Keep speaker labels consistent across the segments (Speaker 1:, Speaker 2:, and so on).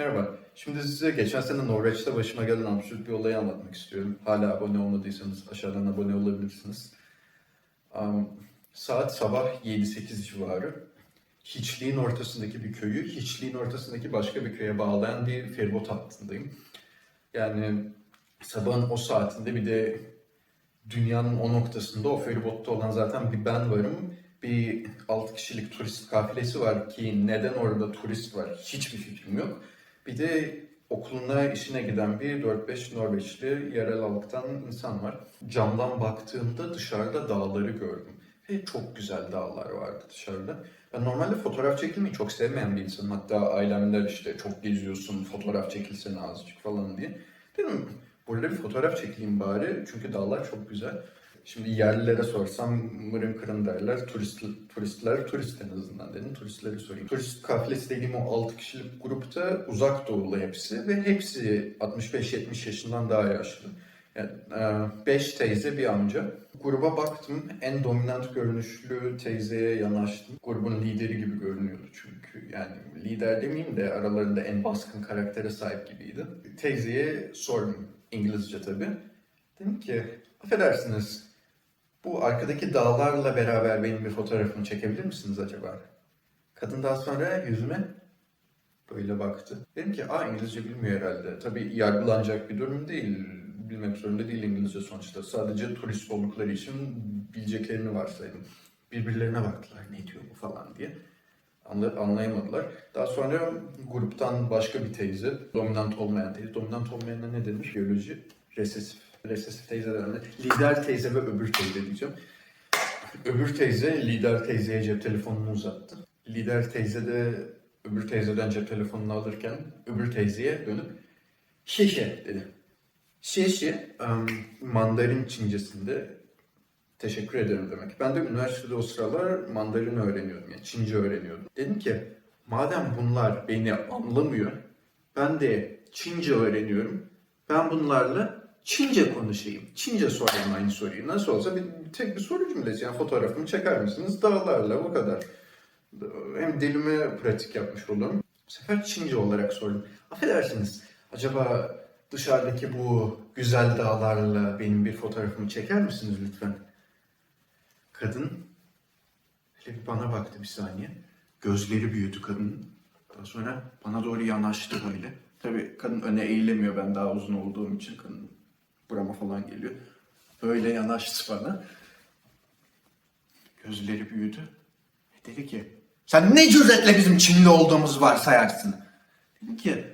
Speaker 1: Merhaba. Şimdi size geçen sene Norveç'te başıma gelen absürt bir olayı anlatmak istiyorum. Hala abone olmadıysanız aşağıdan abone olabilirsiniz. Am, saat sabah 7-8 civarı. Hiçliğin ortasındaki bir köyü, hiçliğin ortasındaki başka bir köye bağlayan bir feribot hattındayım. Yani sabahın o saatinde bir de dünyanın o noktasında o feribotta olan zaten bir ben varım. Bir 6 kişilik turist kafilesi var ki neden orada turist var hiçbir fikrim yok. Bir de okuluna işine giden bir 4-5 Norveçli yerel halktan insan var. Camdan baktığımda dışarıda dağları gördüm. Ve çok güzel dağlar vardı dışarıda. Ben normalde fotoğraf çekilmeyi çok sevmeyen bir insanım. Hatta ailemler işte çok geziyorsun, fotoğraf çekilsene azıcık falan diye. Dedim burada bir fotoğraf çekeyim bari çünkü dağlar çok güzel. Şimdi yerlilere sorsam mırın kırın derler. Turist, turistler turist en azından dedim. Turistleri sorayım. Turist kafilesi dediğim o 6 kişilik grupta uzak doğulu hepsi ve hepsi 65-70 yaşından daha yaşlı. Yani 5 teyze bir amca. Gruba baktım. En dominant görünüşlü teyzeye yanaştım. Grubun lideri gibi görünüyordu çünkü. Yani lider demeyeyim de aralarında en baskın karaktere sahip gibiydi. Teyzeye sordum. İngilizce tabii. Dedim ki affedersiniz bu arkadaki dağlarla beraber benim bir fotoğrafımı çekebilir misiniz acaba? Kadın daha sonra yüzüme böyle baktı. Dedim ki aa İngilizce bilmiyor herhalde. Tabii yargılanacak bir durum değil. Bilmek zorunda değil İngilizce sonuçta. Sadece turist oldukları için bileceklerini varsaydım. Birbirlerine baktılar ne diyor bu falan diye. Anla- anlayamadılar. Daha sonra gruptan başka bir teyze, dominant olmayan teyze. Dominant olmayana ne denir? Biyoloji, resesif. Resesif teyze denir. Lider teyze ve öbür teyze diyeceğim. Öbür teyze lider teyzeye cep telefonunu uzattı. Lider teyze de öbür teyzeden cep telefonunu alırken öbür teyzeye dönüp şişe dedi. Şişe Mandarin Çincesinde teşekkür ederim demek. Ben de üniversitede o sıralar Mandarin öğreniyordum yani Çince öğreniyordum. Dedim ki madem bunlar beni anlamıyor ben de Çince öğreniyorum. Ben bunlarla Çince konuşayım. Çince sorayım aynı soruyu. Nasıl olsa bir, tek bir soru cümlesi. Yani fotoğrafımı çeker misiniz? Dağlarla bu kadar. Hem dilime pratik yapmış olurum. Bu sefer Çince olarak sordum. Affedersiniz. Acaba dışarıdaki bu güzel dağlarla benim bir fotoğrafımı çeker misiniz lütfen? Kadın öyle bir bana baktı bir saniye. Gözleri büyüdü kadının. Daha sonra bana doğru yanaştı böyle. Tabii kadın öne eğilemiyor ben daha uzun olduğum için kadın burama falan geliyor. Böyle yanaştı bana. Gözleri büyüdü. Dedi ki sen ne cüretle bizim Çinli olduğumuzu varsayarsın. Dedim ki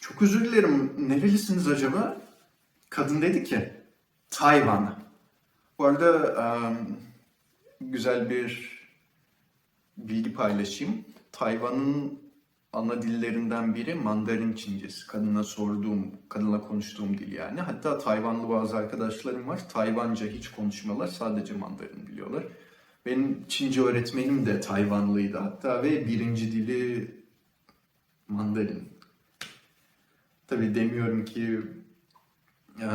Speaker 1: çok özür dilerim nerelisiniz acaba? Kadın dedi ki Tayvan. Bu arada güzel bir bilgi paylaşayım. Tayvan'ın ana dillerinden biri Mandarin Çincesi. Kadına sorduğum, kadınla konuştuğum dil yani. Hatta Tayvanlı bazı arkadaşlarım var. Tayvanca hiç konuşmuyorlar. Sadece Mandarin biliyorlar. Benim Çince öğretmenim de Tayvanlıydı hatta ve birinci dili Mandarin. Tabii demiyorum ki e,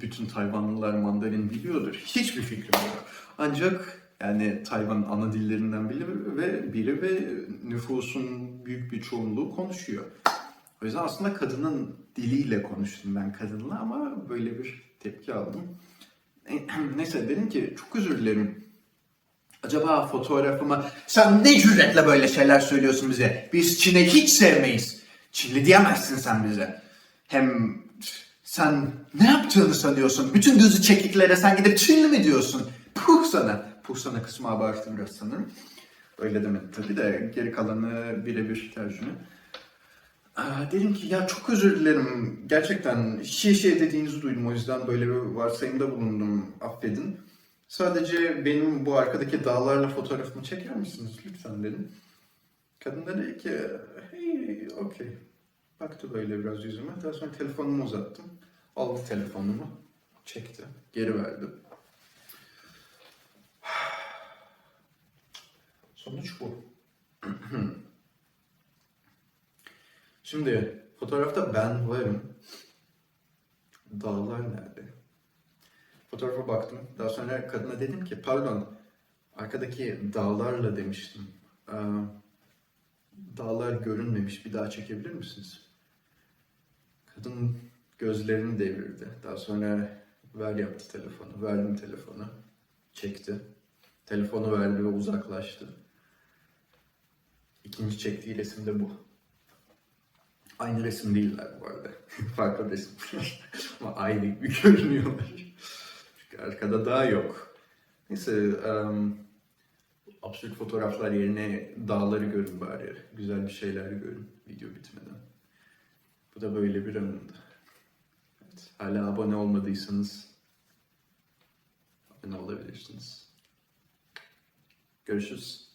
Speaker 1: bütün Tayvanlılar Mandarin biliyordur. Hiçbir fikrim yok. Ancak yani Tayvan ana dillerinden biri ve biri ve nüfusun büyük bir çoğunluğu konuşuyor. O yüzden aslında kadının diliyle konuştum ben kadınla ama böyle bir tepki aldım. Neyse dedim ki çok özür dilerim. Acaba fotoğrafıma sen ne cüretle böyle şeyler söylüyorsun bize? Biz Çin'i hiç sevmeyiz. Çinli diyemezsin sen bize. Hem sen ne yaptığını sanıyorsun? Bütün gözü çekiklere sen gidip Çinli mi diyorsun? Puh sana. Puh sana kısmı abarttı biraz sanırım. Öyle demedi tabii de geri kalanı birebir tercüme. Aa, dedim ki ya çok özür dilerim. Gerçekten şey şey dediğinizi duydum. O yüzden böyle bir varsayımda bulundum. Affedin. Sadece benim bu arkadaki dağlarla fotoğrafımı çeker misiniz lütfen dedim. Kadın dedi ki hey okey. Baktı böyle biraz yüzüme. Daha sonra telefonumu uzattım. Aldı telefonumu. Çekti. Geri verdi. Sonuç bu. Şimdi fotoğrafta ben varım. Dağlar nerede? Fotoğrafa baktım. Daha sonra kadına dedim ki pardon arkadaki dağlarla demiştim. Ee, Dağlar görünmemiş bir daha çekebilir misiniz? Kadın gözlerini devirdi. Daha sonra ver yaptı telefonu. Verdim telefonu. Çekti. Telefonu verdi ve uzaklaştı. İkinci çektiği resim de bu. Aynı resim değiller bu arada. Farklı resim. Ama aynı gibi görünüyorlar. Çünkü arkada dağ yok. Neyse, em, absürt fotoğraflar yerine dağları görün bari. Güzel bir şeyler görün video bitmeden. Bu da böyle bir anımdı. Evet, hala abone olmadıysanız abone olabilirsiniz. Görüşürüz.